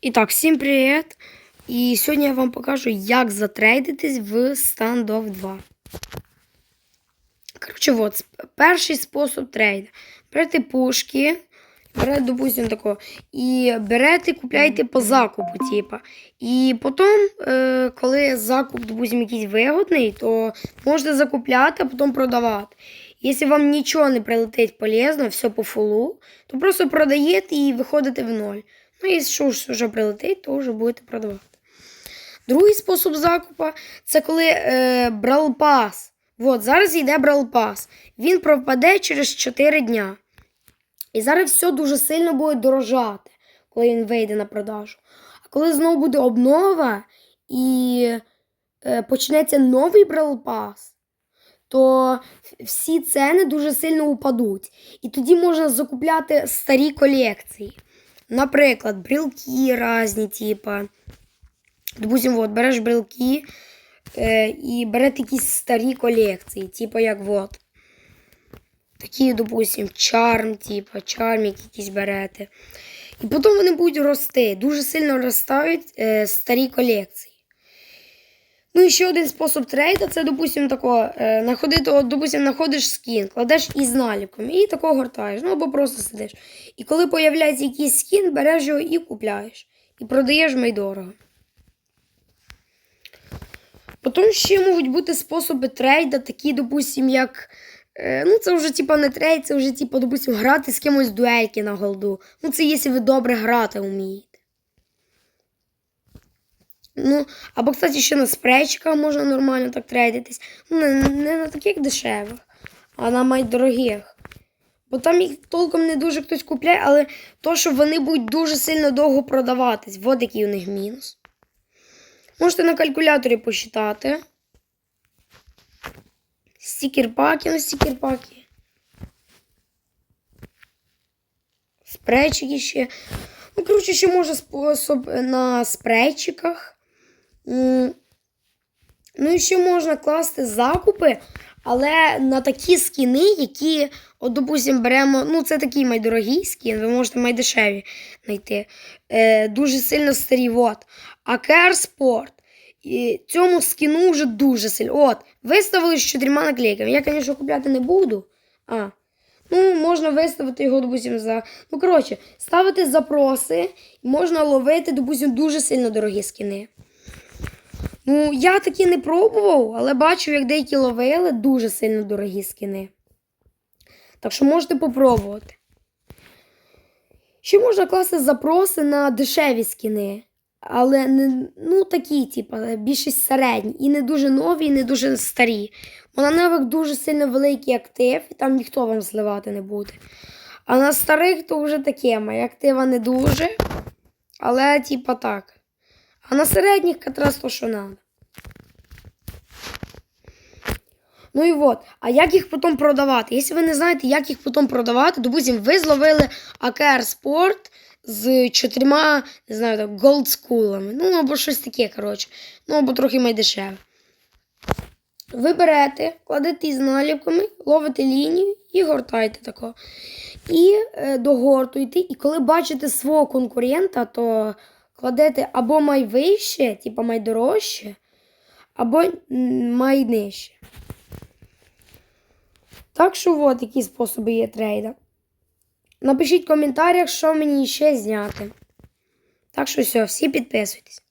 І так, всім привіт! І сьогодні я вам покажу, як затрейдитись в Standoff 2. Коротше, от, перший спосіб трейду. Берете пушки, берете, допустим, тако, і берете, купляєте по закупу, типа. І потім, е, коли закуп, допустим, якийсь вигодний, то можете закупляти, а потім продавати. Якщо вам нічого не прилетить полезно, все по фулу, то просто продаєте і виходите в ноль. Ну, якщо ж вже прилетить, то вже будете продавати. Другий спосіб закупа це коли е, брал пас. От, зараз йде брал пас. Він пропаде через 4 дня. І зараз все дуже сильно буде дорожати, коли він вийде на продажу. А коли знову буде обнова і е, почнеться новий брал пас, то всі ціни дуже сильно упадуть. І тоді можна закупляти старі колекції. Наприклад, брілки різні, типа. Допустим, от, береш брілки е, і берете якісь старі колекції, типа як от. Такі, допустим, чарм, типа, чармік якісь берете. І потім вони будуть рости. Дуже сильно ростають е, старі колекції. Ну і ще один спосіб трейда це, допустим, тако, е, находити, от, допустим, знаходиш скін, кладеш із наліпками і тако гортаєш, ну або просто сидиш. І коли появляється якийсь скін, береш його і купляєш. І продаєш майдорого. Потім ще можуть бути способи трейда, такі, допустим, як. е, Ну, це вже типа не трейд, це вже, типа, допустим, грати з кимось дуельки на голду. Ну, це якщо ви добре грати вмієте. Ну, або, кстати, ще на спрейчиках можна нормально так трейдитись. Ну, не, не на таких дешевих, а на майдорогих. Бо там їх толком не дуже хтось купляє, але то, що вони будуть дуже сильно довго продаватись, от який у них мінус. Можете на калькуляторі посчитати. Стікер-паки на стікер-паки. Спрейчики ще. Ну, коротше, ще може спосіб на спрейчиках. Ну і ще можна класти закупи, але на такі скіни, які, от, допустим, беремо. Ну, це такий майдорогий скін, ви можете майдешеві знайти. Е, дуже сильно старі. От. АКР Спорт. І цьому скіну вже дуже сильно. От, виставили з чотирма наклейками. Я, звісно, купляти не буду. А. Ну, можна виставити його, допустим, за. Ну, коротше, ставити запроси, і можна ловити, допустим, дуже сильно дорогі скіни. Ну, я такі не пробував, але бачу, як деякі ловили дуже сильно дорогі скіни. Так що можете попробувати. Ще можна класти запроси на дешеві скіни. Але не ну, такі, типу, більшість середні. І не дуже нові, і не дуже старі. Бо на нових дуже сильно великий актив, і там ніхто вам зливати не буде. А на старих то вже таке, моя актива не дуже. Але, типа, так. А на середніх якраз то, що треба. Ну і от, а як їх потім продавати? Якщо ви не знаєте, як їх потім продавати, допустим, ви зловили АКР Спорт з чотирма, не знаю, так, голдскулами. Ну, або щось таке, коротше. Ну, або трохи майдешеве. Ви берете, кладете із наліпками, ловите лінію і гортаєте тако. І е, догортуєте, і коли бачите свого конкурента, то кладете або майвище, типу майдорожче, або майнижче. Так що от які способи є трейда. Напишіть в коментарях, що мені ще зняти. Так що все, всі підписуйтесь.